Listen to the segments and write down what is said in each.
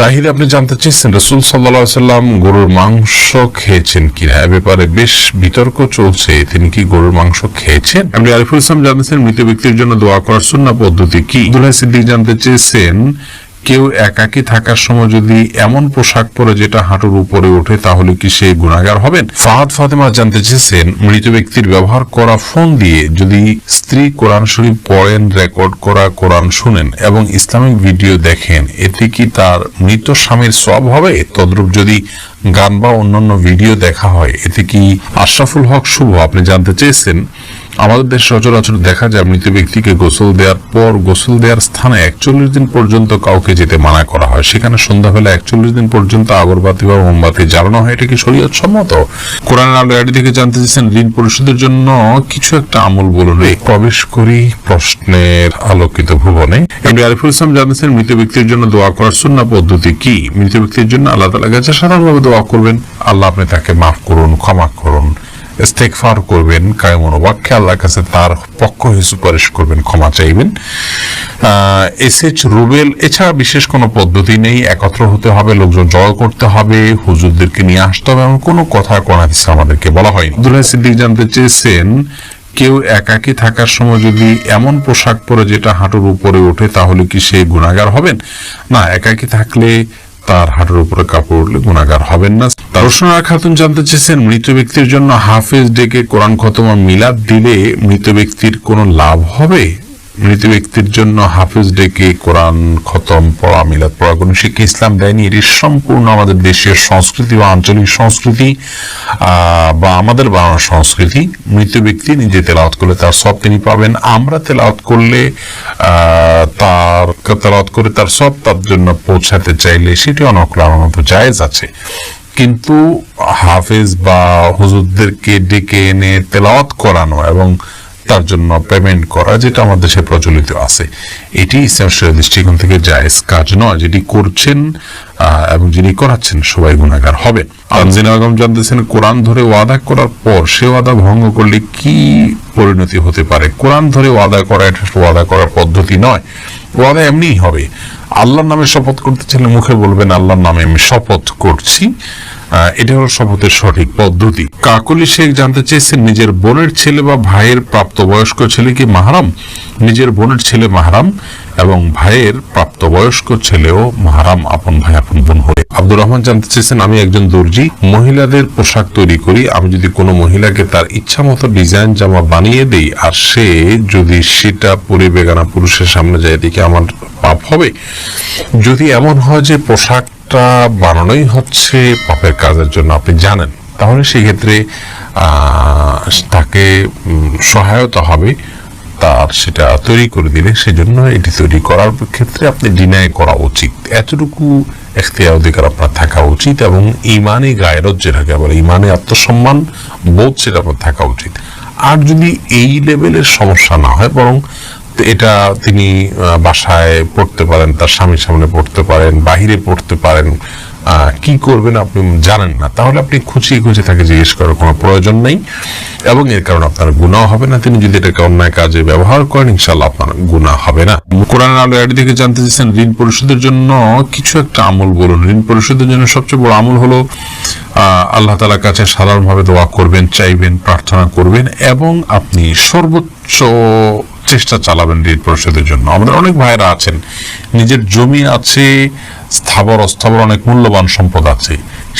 জাহিরে আপনি জানতে চেয়েছেন, রসুল সাল্লা সাল্লাম গরুর মাংস খেয়েছেন কিনা? এ ব্যাপারে বেশ বিতর্ক চলছে। তিনি কি গরুর মাংস খেয়েছেন? আপনি আরিফুল ইসলাম জানতেছেন মৃত ব্যক্তির জন্য দোয়া করার সুন্না পদ্ধতি কি? দুলাই সিদ্দিক জানতে চেয়েছেন কেউ একাকী থাকার সময় যদি এমন পোশাক পরে যেটা হাঁটুর উপরে ওঠে, তাহলে কি সে গুণাগার হবেন? ফাহাদ ফাতেমা জানতে চেয়েছেন, মৃত ব্যক্তির ব্যবহার করা ফোন দিয়ে যদি স্ত্রী কোরআন শরীফ পড়েন, রেকর্ড করা, কোরআন শুনেন এবং ইসলামিক ভিডিও দেখেন, এতে কি তার মৃত স্বামীর সব হবে? তদ্রূপ যদি গান বা অন্যান্য ভিডিও দেখা হয়, এতে কি আশরাফুল হক শুভ? আপনি জানতে চেয়েছেন আমাদের দেশে সচরাচর দেখা যায় মৃত ব্যক্তিকে গোসল দেওয়ার পর গোসল দেওয়ার স্থানে একচল্লিশ দিন পর্যন্ত কাউকে যেতে মানা করা হয়। সেখানে সন্ধ্যাবেলা একচল্লিশ দিন পর্যন্ত আগরবাতি বা মোমবাতি জ্বালানো হয়। এটা কি শরীয়ত সম্মত? কোরআন আলো এটি থেকে জানতে চেয়েছেন, ঋণ পরিশোধের জন্য কিছু একটা আমল বলুন। প্রবেশ করি প্রশ্নের আলোকিত ভুবনে। এমনি আরিফুল ইসলাম জানতেছেন, মৃত ব্যক্তির জন্য দোয়া করার সুন্না পদ্ধতি কি? মৃত ব্যক্তির জন্য আল্লাহ তালা কাছে সাধারণভাবে দোয়া করবেন। আল্লাহ আপনি তাকে মাফ করুন, ক্ষমা করুন। ইস্তেকফার করবেন কায়মন বাক্যে আল্লাহর কাছে তার পক্ষ হয়ে সুপারিশ করবেন, ক্ষমা চাইবেন। এস এইচ রুবেল, এছাড়া বিশেষ কোনো পদ্ধতি নেই, একত্র হতে হবে, লোকজন জড়ো করতে হবে, হুজুরদেরকে নিয়ে আসতে হবে, এমন কোনো কথা কোন আমাদেরকে বলা হয়নি। আব্দুল্লাহ সিদ্দিক জানতে চেয়েছেন, কেউ একাকী থাকার সময় যদি এমন পোশাক পরে যেটা হাঁটুর উপরে ওঠে, তাহলে কি সে গুণাগার হবেন? না, একাকী থাকলে তার হাঁটুর উপরে কাপড় উঠলে গুণাগার হবেন না। রোশনা খাতুন জানতে চেয়েছেন মৃত ব্যক্তির জন্য হাফেজ ডেকে কোরআন খতম মিলাদ দিলে মৃত ব্যক্তির কোনো লাভ হবে? মৃত ব্যক্তির জন্য হাফেজ ডেকে কোরআন খতম, পড়া, মিলাদ পড়া, কোনো শিক্ষা ইসলাম দেয়নি। এটি সম্পূর্ণ আমাদের দেশের সংস্কৃতি বা আঞ্চলিক সংস্কৃতি বা আমাদের বাংলা সংস্কৃতি। মৃত ব্যক্তি নিজে তেলাওয়াত করলে তার সব তিনি পাবেন। আমরা তেলাওয়াত করলে তার তেলাওয়াত করে তার সব তার জন্য পৌঁছাতে চাইলে সেটি অনক্লান্ত জায়েজ আছে। কিন্তু হাফেজ বা হুজুরদেরকে ডেকে এনে তেলাওয়াত করানো এবং তার জন্য পেমেন্ট করা যেটা আমাদের দেশে প্রচলিত আছে। এটি ইসলাম দৃষ্টিকোণ থেকে জায়েজ কাজ নয় যেটি করছেন এবং যিনি করাচ্ছেন সবাই গুণাগার হবে। তানজিন আগম জানতেছেন কোরআন ধরে ওয়াদা করার পর সে ওয়াদা ভঙ্গ করলে কি পরিণতি হতে পারে? কোরআন ধরে ওয়াদা করা এটা ওয়াদা করার পদ্ধতি নয়। ওয়াদা এমনিই হবে। আল্লাহর নামে শপথ করতে চাইলে মুখে বলবেন, আল্লাহর নামে আমি শপথ করছি। এটা হলো শপথের সঠিক পদ্ধতি। কাকলি শেখ জানতে চেয়েছেন, নিজের বোনের ছেলে বা ভাইয়ের প্রাপ্তবয়স্ক ছেলে কি মাহারাম? নিজের বোনের ছেলে মাহারাম এবং ভাইয়ের প্রাপ্তবয়স্ক ছেলেও মাহারাম আপন ভাই, আপন বোন হয়ে। আব্দুর রহমান জানতে চেয়েছেন, আমি একজন দর্জি। মহিলাদের পোশাক তৈরি করি। আমি যদি কোনো মহিলাকে তার ইচ্ছা মতো ডিজাইন জামা বানিয়ে দেই আর সে যদি সেটা পরে বেগানা পুরুষের সামনে যায় দেখে আমার পাপ হবে। যদি এমন হয় যে পোশাকটা বানানোই হচ্ছে পাপের কাজের জন্য, আপনি জানেন। তাহলে সেক্ষেত্রে তাকে সহায়তা হবে। তার সেটা তৈরি করে দিলে সেজন্য এটি তৈরি করার ক্ষেত্রে আপনি ডিনাই করা উচিত। এতটুকু এখতিয়ার অধিকার আপনার থাকা উচিত এবং ইমানে গায়রত যেটাকে বলে ইমানে আত্মসম্মান বোধ সেটা আপনার থাকা উচিত। আর যদি এই লেভেলের সমস্যা না হয়, বরং এটা তিনি বাসায় পড়তে পারেন, তার স্বামীর সামনে পড়তে পারেন, বাহিরে পড়তে পারেন কি করবেন আপনি জানেন না। তাহলে আপনি খুঁচিয়ে খুঁজে তাকে জিজ্ঞেস করার কোনো প্রয়োজন নেই এবং এর কারণে আপনার গুণাও হবে না। তিনি যদি এটাকে অন্যায় কাজে ব্যবহার করেন ইনশাল্লাহ আপনার গুণা হবে না। কোরআন আলো এটি থেকে জানতে চাইছেন ঋণ পরিশোধের জন্য কিছু একটা আমল বলুন ঋণ পরিশোধের জন্য সবচেয়ে বড় আমল হলো আল্লাহ তালার কাছে সাধারণভাবে দোয়া করবেন, চাইবেন, প্রার্থনা করবেন এবং আপনি সর্বোচ্চ চেষ্টা চালাবেন ঋণ পরিশোধের জন্য। আমাদের অনেক ভাইরা আছেন, নিজের জমি আছে, স্থাবর, অস্থাবর অনেক মূল্যবান সম্পদ আছে,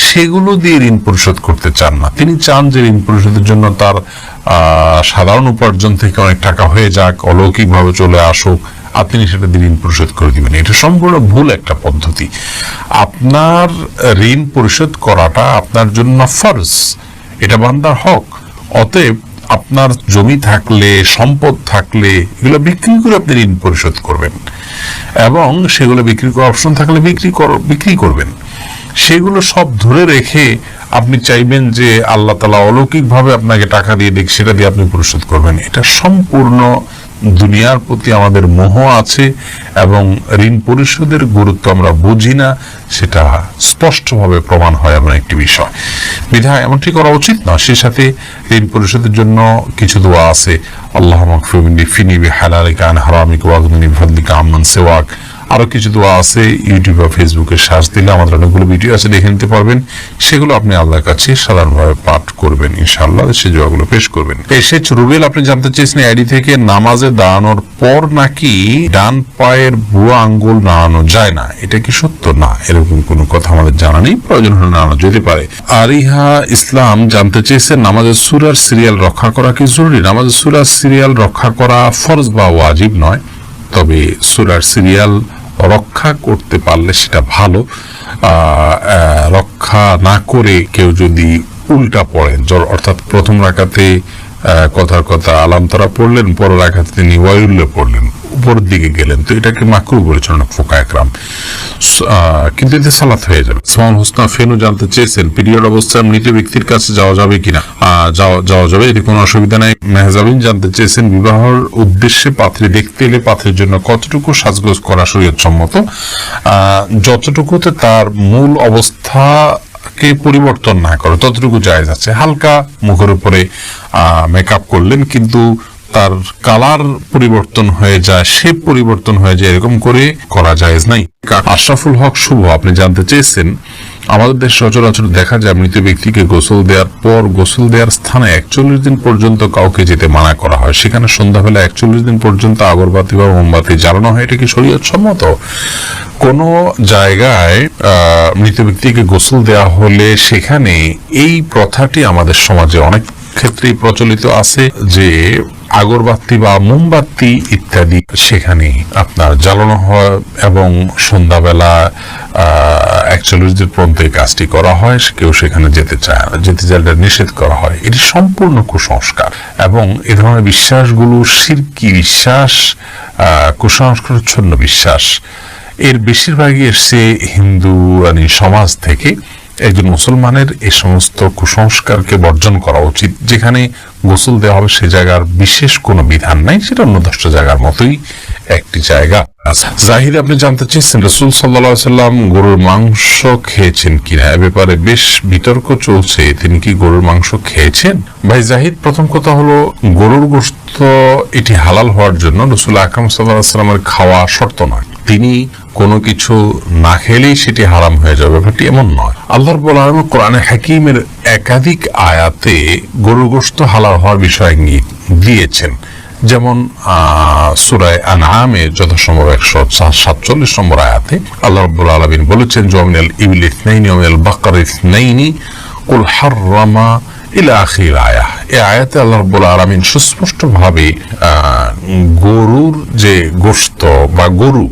সেগুলো দিয়ে ঋণ পরিশোধ করতে চান না। তিনি চান যে ঋণ পরিশোধের জন্য তার সাধারণ উপার্জন থেকে অনেক টাকা হয়ে যাক, অলৌকিকভাবে চলে আসুক, আর তিনি সেটা দিয়ে ঋণ পরিশোধ করে দিবেন। এটা সম্পূর্ণ ভুল একটা পদ্ধতি। আপনার ঋণ পরিশোধ করাটা আপনার জন্য ফরজ, এটা বান্দার হক। অতএব আপনার জমি থাকলে, সম্পদ থাকলে, এগুলো বিক্রি করে আপনি ঋণ পরিশোধ করবেন। এবং সেগুলো বিক্রি করার অপশন থাকলে বিক্রি কর- বিক্রি করবেন। সেগুলো সব ধরে রেখে আপনি চাইবেন যে আল্লাহ তালা অলৌকিকভাবে আপনাকে টাকা দিয়ে দিক, সেটা দিয়ে আপনি পরিশোধ করবেন। এটা সম্পূর্ণ দুনিয়ার প্রতি আমাদের মোহ আছে এবং ঋণ পরিশোধের গুরুত্ব আমরা বুঝি না, সেটা স্পষ্টভাবে প্রমাণ হয় এমন একটি বিষয়। বিধায় এমনটি করা উচিত না সে সাথে ঋণ পরিশোধের জন্য কিছু দোয়া আছে। আল্লাহ ফিনি হালালিকা আন হারামিক ওয়াগদিনি বিফাদলিকা আমন সেওয়াক। আরও কিছু দোয়া আছে ইউটিউব বা ফেসবুকে সার্চ দিলে আমাদের অনেকগুলো ভিডিও আছে, দেখে নিতে পারবেন। সেগুলো আপনি আল্লাহর কাছে সাধারণভাবে পাঠ করবেন, ইনশাআল্লাহ। সে দোয়াগুলো পেশ করবেন। এসেছ রুবেল, আপনি জানতে চেয়েছেন আইডি থেকে, নামাজে দাঁড়ানোর পর নাকি ডান পায়ের বুয়া আঙ্গুল নাড়ানো যায় না? এটা কি সত্য? না, এরকম কোনো কথা আমাদের জানা নেই। প্রয়োজন হলে নাড়ানো যেতে পারে। আরিহা ইসলাম, জানতে চেয়েছেন নামাজের সুরার সিরিয়াল রক্ষা করা কি জরুরি? নামাজের সুরার সিরিয়াল রক্ষা করা ফরজ বা ওয়াজিব নয়, তবে সুরার সিরিয়াল রক্ষা করতে পারলে সেটা ভালো। রক্ষা না করে কেউ যদি উল্টা পড়েন অর্থাৎ প্রথম রাখাতে কথার কথা আলাম তারা পড়লেন পর রাখাতে তিনি ওয়াইউল্লে পড়লেন, উপরের দিকে গেলেন। তো এটাকে মাকরু বলেছেন ফোকা একরাম। কিন্তু এতে সালাত হয়ে যাবে। সোহান হোসনা ফেনু জানতে চেয়েছেন, পিরিয়ড অবস্থায় মৃত ব্যক্তির কাছে যাওয়া যাবে কিনা? যাওয়া যাবে, এটি কোনো অসুবিধা নাই। মেহজাবিন জানতে চেয়েছেন, বিবাহর উদ্দেশ্যে পাত্রী দেখতে এলে পাত্রের জন্য কতটুকু সাজগোজ করা শরীয়ত সম্মত যতটুকুতে তার মূল অবস্থা কে পরিবর্তন না করে, ততটুকু জায়েজ আছে। হালকা মুখের উপরে মেকআপ করলেন, কিন্তু তার কালার পরিবর্তন হয়ে যায় শেপ পরিবর্তন হয়ে যায়, এরকম করে করা যায় নাই। আশরাফুল হক শুভ, আপনি জানতে চেয়েছেন আমাদের দেশ সচরাচর দেখা যায় মৃত ব্যক্তিকে গোসল দেওয়ার পর গোসল দেওয়ার স্থানে একচল্লিশ দিন পর্যন্ত কাউকে যেতে মানা করা হয়। সেখানে সন্ধ্যাবেলা একচল্লিশ দিন পর্যন্ত আগরবাতি বা মোমবাতি জ্বালানো হয়। এটা কি শরীয়ত সম্মত? কোন জায়গায় মৃত ব্যক্তিকে গোসল দেওয়া হলে সেখানে এই প্রথাটি আমাদের সমাজে অনেক ক্ষেত্রেই প্রচলিত আছে যে আগরবাতি বা মোমবাতি ইত্যাদি সেখানে আপনার জ্বালানো হয় এবং সন্ধ্যাবেলা একচল্লিশ দিন পর্যন্ত এই কাজটি করা হয়। কেউ সেখানে যেতে চায় না। যেতে চাইলে নিষেধ করা হয়। এটি সম্পূর্ণ কুসংস্কার এবং এ ধরনের বিশ্বাসগুলো সিরকি বিশ্বাস কুসংস্কারচ্ছন্ন বিশ্বাস। এর বেশিরভাগই এসছে হিন্দু আনি সমাজ থেকে। একজন মুসলমানের এই সমস্ত কুসংস্কারকে বর্জন করা উচিত, যেখানে গোসল দেওয়া হবে সে জায়গার বিশেষ কোনো বিধান নাই, সেটা অন্য দশটা জায়গার মতোই একটি জায়গা। জাহিদ, আপনি জানতে চেয়েছেন, রসুল সাল্লা সাল্লাম গরুর মাংস খেয়েছেন কিনা? এ ব্যাপারে বেশ বিতর্ক চলছে। তিনি কি গরুর মাংস খেয়েছেন? ভাই জাহিদ, প্রথম কথা হলো, গরুর গোস্ত এটি হালাল হওয়ার জন্য রসুল আকরাম সাল্লাহ সাল্লামের খাওয়া শর্ত নয়। তিনি কোনো কিছু না খেলেই সেটি হারাম হয়ে যাবে, ব্যাপারটি এমন নয়। আল্লাহর বলার কোরআনে হাকিমের একাধিক আয়াতে গরুর গোস্ত হালাল হওয়ার বিষয় ইঙ্গিত দিয়েছেন। যেমন সুরায় আনআমে যথাসম্ভব একশো সাতচল্লিশ নম্বর আয়াতে আল্লাহ রব্বুল আলমিন বলেছেন জমিনাল ইবিল ইসনাইনি ওমিনাল বাকার ইসনাইনি, কুল হাররামা ইলা আখির আয়া। এই আয়াতে আল্লাহ রব্বুল আলমিন সুস্পষ্টভাবে গরুর যে গোস্ত বা গরু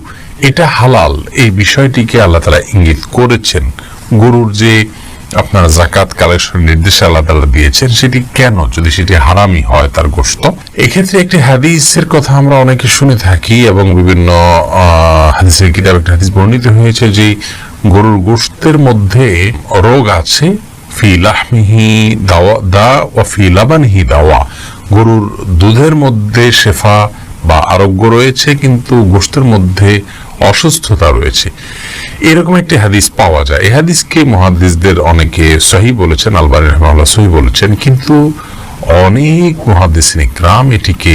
এটা হালাল। এই বিষয়টিকে আল্লাহ তালা ইঙ্গিত করেছেন। গরুর যে আপনার জাকাত কালেকশন নির্দেশ আল্লাহ তালা দিয়েছেন, সেটি কেন? যদি সেটি হারামি হয় তার গোস্ত এক্ষেত্রে একটি হাদিসের কথা আমরা অনেকে শুনে থাকি এবং বিভিন্ন হাদিসের কিতাব, একটা হাদিস বর্ণিত হয়েছে যে গরুর গোস্তের মধ্যে রোগ আছে, ফি লাহমিহি দাওয়া, দা ও ফি লাবানিহি দাওয়া। গরুর দুধের মধ্যে শেফা বা আরোগ্য রয়েছে, কিন্তু গোস্তের মধ্যে অসুস্থতা রয়েছে। এরকম একটি হাদিস পাওয়া যায়। এই হাদিসকে মহাদিসদের অনেকে সহি বলেছেন, আলবানি রহমাল্লাহ সহি বলেছেন, কিন্তু অনেক মহাদিসিন ইকরাম এটিকে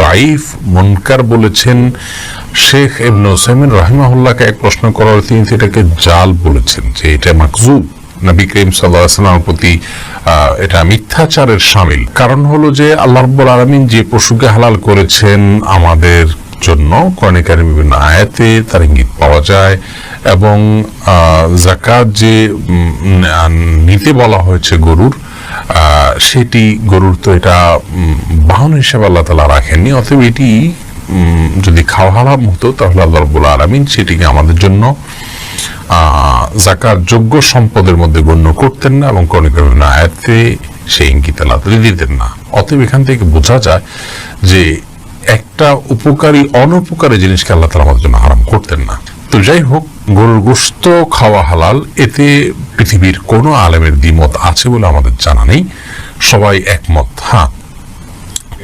দাইফ মনকার বলেছেন। শেখ ইবনে ওসাইমিন রহিমাহুল্লাহকে এক প্রশ্ন করার তিনি এটাকে জাল বলেছেন যে এটা মাকজুব নবী করিম সাল্লামের প্রতি এটা মিথ্যাচারের সামিল। কারণ হলো যে আল্লাহ রব্বুল আলমিন যে পশুকে হালাল করেছেন, আমাদের জন্য কর্ণিকারের বিভিন্ন আয়াতে তার ইঙ্গিত পাওয়া যায় এবং জাকাত যে নিতে বলা হয়েছে গরুর সেটি গরুর তো এটা বাহন হিসেবে আল্লাহ তালা রাখেননি, অতএব এটি যদি খাওয়া হারাম হতো তাহলে আল্লাহ রব্বুল আলমিন সেটিকে আমাদের জন্য জাকার যোগ্য সম্পদের মধ্যে গণ্য করতেন না এবং কোনো কোনো আয়াতে সেই ইঙ্গিত আল্লাহ দিতেন না। অতএব এখান থেকে বোঝা যায় যে একটা উপকারী, অনুপকারী জিনিসকে আল্লাহ তালা আমাদের জন্য হারাম করতেন না। তো যাই হোক গরুর গোস্ত খাওয়া হালাল, এতে পৃথিবীর কোনো আলেমের দ্বিমত আছে বলে আমাদের জানা নেই। সবাই একমত। হ্যাঁ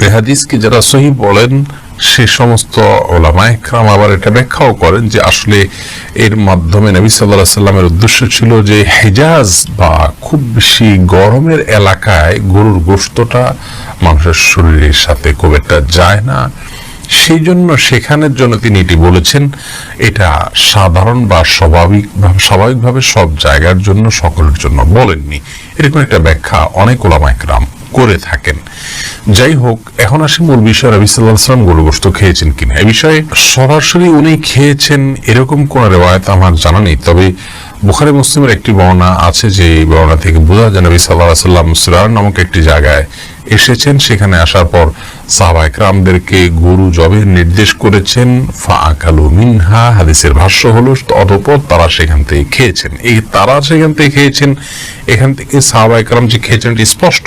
এহাদিসকে যারা সহি বলেন সে সমস্ত ওলামায়ে একরাম আবার এটা ব্যাখ্যাও করেন যে আসলে এর মাধ্যমে নবী সাল্লাহ সাল্লামের উদ্দেশ্য ছিল যে হেজাজ বা খুব বেশি গরমের এলাকায় গরুর গোস্তটা মানুষের শরীরের সাথে খুব একটা যায় না। সেই জন্য সেখানের জন্য তিনি এটি বলেছেন, এটা সাধারণ বা স্বাভাবিক স্বাভাবিকভাবে সব জায়গার জন্য, সকলের জন্য বলেননি। এরকম একটা ব্যাখ্যা অনেক ওলামা একরাম করে থাকেন। যাই হোক, এখন আসি মূল বিষয়। রবি সাল্লাহ সাল্লাম গরুগ্রস্ত খেয়েছেন কিনা? এ বিষয়ে সরাসরি উনি খেয়েছেন এরকম কোন রেওয়ায়ত আমার জানা নেই। তবে বুখারি মুসলিমের একটি বর্ণনা আছে যে বর্ণনা থেকে বোঝা যায় নবী সাল্লাহ সাল্লাম সুরার নামক একটি জায়গায় এসেছেন, সেখানে আসার পর সাহবাইক রামদেরকে গরু জবের নির্দেশ করেছেন ফা আকালু মিনহা, হাদিসের ভাষ্য হলো অতপর তারা সেখান থেকে খেয়েছেন। এই তারা সেখান থেকে খেয়েছেন, এখান থেকে সাহবাইক রাম যে খেয়েছেন, এটি স্পষ্ট।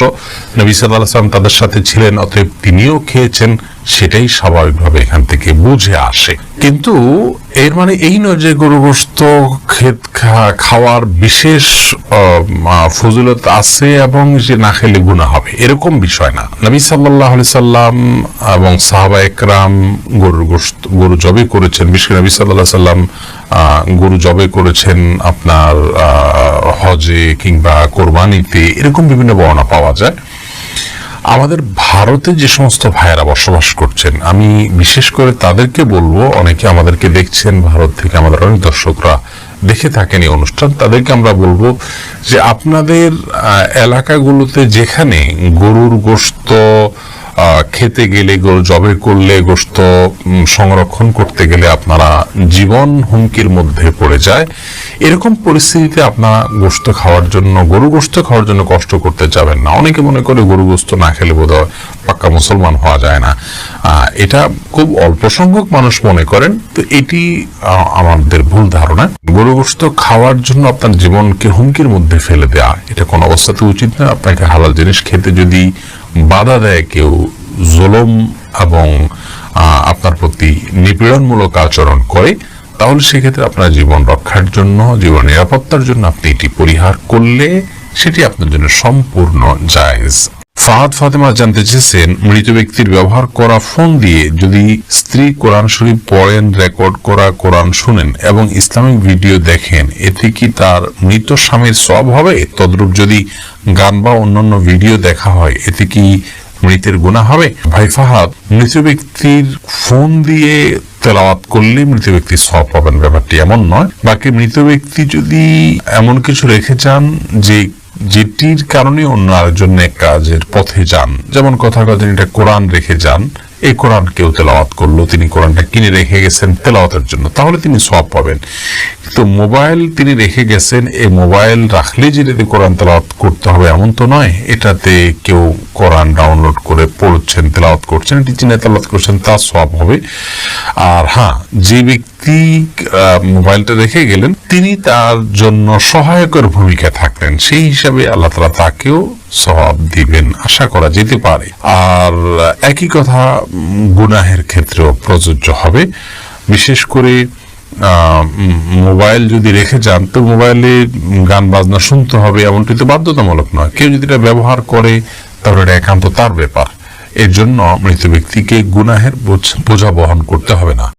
নবী সাল্লাহ সাল্লাম তাদের সাথে ছিলেন, অতএব তিনিও খেয়েছেন, সেটাই স্বাভাবিকভাবে এখান থেকে বুঝে আসে। কিন্তু এর মানে এই নয় যে গরুগ্রস্ত ক্ষেত খাওয়ার বিশেষ ফজিলত আছে এবং যে না খেলে গুণা হবে। এরকম বিষয় না। নবী সাল্লাহ সাল্লাম এবং সাহাবা একরাম গরুর গোস্ত গরু জবে করেছেন, বিশেষ নবী সাল্লাহ সাল্লাম গরু জবে করেছেন আপনার হজে কিংবা কোরবানিতে এরকম বিভিন্ন বর্ণনা পাওয়া যায়। আমাদের ভারতে যে সমস্ত ভাইয়েরা বসবাস করছেন, আমি বিশেষ করে তাদেরকে বলব, অনেকে আমাদেরকে দেখছেন, ভারত থেকে আমাদের অনেক দর্শকরা দেখে থাকেন এই অনুষ্ঠান, তাদেরকে আমরা বলব যে আপনাদের এলাকাগুলোতে যেখানে গরুর গোস্ত খেতে গেলে জবে করলে গোস্ত সংরক্ষণ করতে গেলে আপনারা জীবন হুমকির মধ্যে পড়ে যায়। এরকম পরিস্থিতিতে আপনারা গোস্ত খাওয়ার জন্য, গরু গোস্ত খাওয়ার জন্য কষ্ট করতে যাবেন না। অনেকে মনে করে গরু গোস্ত না খেলে বোধ পাক্কা মুসলমান হওয়া যায় না। এটা খুব অল্প সংখ্যক মানুষ মনে করেন। তো এটি আমাদের ভুল ধারণা। গরু গোস্ত খাওয়ার জন্য আপনার জীবনকে হুমকির মধ্যে ফেলে দেওয়া এটা কোনো অবস্থাতে উচিত না। আপনাকে হালাল জিনিস খেতে যদি বাধা দেয় কেউ জুলম এবং আপনার প্রতি নিপীড়নমূলক আচরণ করে, তাহলে সেক্ষেত্রে আপনার জীবন রক্ষার জন্য, জীবন নিরাপত্তার জন্য আপনি এটি পরিহার করলে সেটি আপনার জন্য সম্পূর্ণ জায়েজ। ফাহাদ ফাতেমা জানতে চেয়েছেন, মৃত ব্যক্তির ব্যবহার করা ফোন দিয়ে যদি স্ত্রী কোরআন শরীফ পড়েন, রেকর্ড করা, কোরআন শুনেন এবং ইসলামিক ভিডিও দেখেন, এতে কি তার মৃত স্বামীর সব হবে? তদ্রূপ যদি গান বা অন্যান্য ভিডিও দেখা হয়, এতে কি মৃতের গুণা হবে? ভাই ফাহাদ, মৃত ব্যক্তির ফোন দিয়ে তেলাওয়াত করলে মৃত ব্যক্তি সব পাবেন? ব্যাপারটি এমন নয়। বাকি মৃত ব্যক্তি যদি এমন কিছু রেখে চান যে যেটির কারণে অন্য আরেকজন কাজের পথে যান। যেমন কথা কথা তিনি এটা কোরআন রেখে যান। এই কোরআন কেউ তেলাওয়াত করল, তিনি কোরআনটা কিনে রেখে গেছেন তেলাওয়াতের জন্য। তাহলে তিনি সব পাবেন। কিন্তু মোবাইল তিনি রেখে গেছেন, এই মোবাইল রাখলে যে যদি কোরআন তেলাওয়াত করতে হবে এমন তো নয়। এটাতে কেউ কোরআন ডাউনলোড করে পড়ছেন, তেলাওয়াত করছেন, এটি চিনে তেলাওয়াত করছেন তা সব হবে। আর হ্যাঁ যে ব্যক্তি মোবাইলটা রেখে গেলেন, তিনি তার জন্য সহায়কের ভূমিকা থাকলেন। সেই হিসাবে আল্লাহ তালা তাকেও সওয়াব দিবেন, আশা করা যেতে পারে। আর একই কথা গুনাহের ক্ষেত্রেও প্রযোজ্য হবে। বিশেষ করে মোবাইল যদি রেখে যান, তো মোবাইলে গান বাজনা শুনতে হবে, এমনটি তো বাধ্যতামূলক নয়। কেউ যদি এটা ব্যবহার করে, তাহলে এটা একান্ত তার ব্যাপার। এর জন্য মৃত ব্যক্তিকে গুনাহের বোঝ- বহন করতে হবে না।